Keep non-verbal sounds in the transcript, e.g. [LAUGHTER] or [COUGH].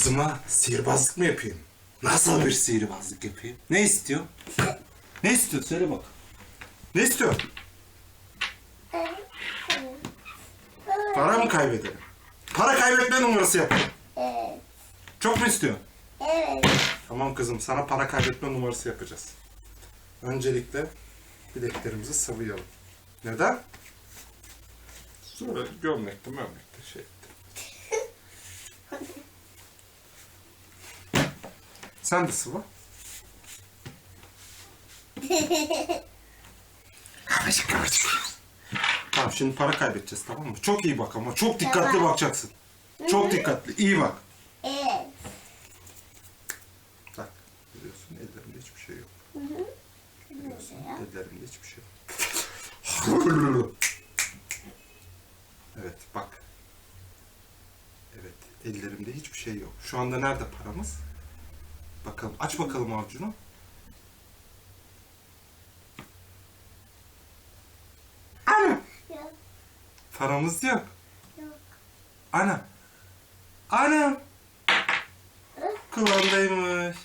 kızıma sihirbazlık mı yapayım? Nasıl bir sihirbazlık yapayım? Ne istiyor? Ne istiyor? Söyle bak. Ne istiyor? Para mı kaybedelim? Para kaybetme numarası yapalım. Evet. Çok mu istiyor? Evet. Tamam kızım sana para kaybetme numarası yapacağız. Öncelikle bileklerimizi sıvayalım. Neden? Sonra gömlekte mömlekte şey Sen de sıva. [LAUGHS] Kıvırcık kıvırcık. Tamam şimdi para kaybedeceğiz tamam mı? Çok iyi bak ama çok dikkatli Tamam. bakacaksın. Çok dikkatli iyi bak. Evet. Bak biliyorsun ellerimde hiçbir şey yok. Biliyorsun ellerimde hiçbir şey yok. [LAUGHS] evet bak. Evet ellerimde hiçbir şey yok. Şu anda nerede paramız? Bakalım aç bakalım avucunu. Ana Yok. paramız yok. Yok. Ana. Ana. Kulağındaymış.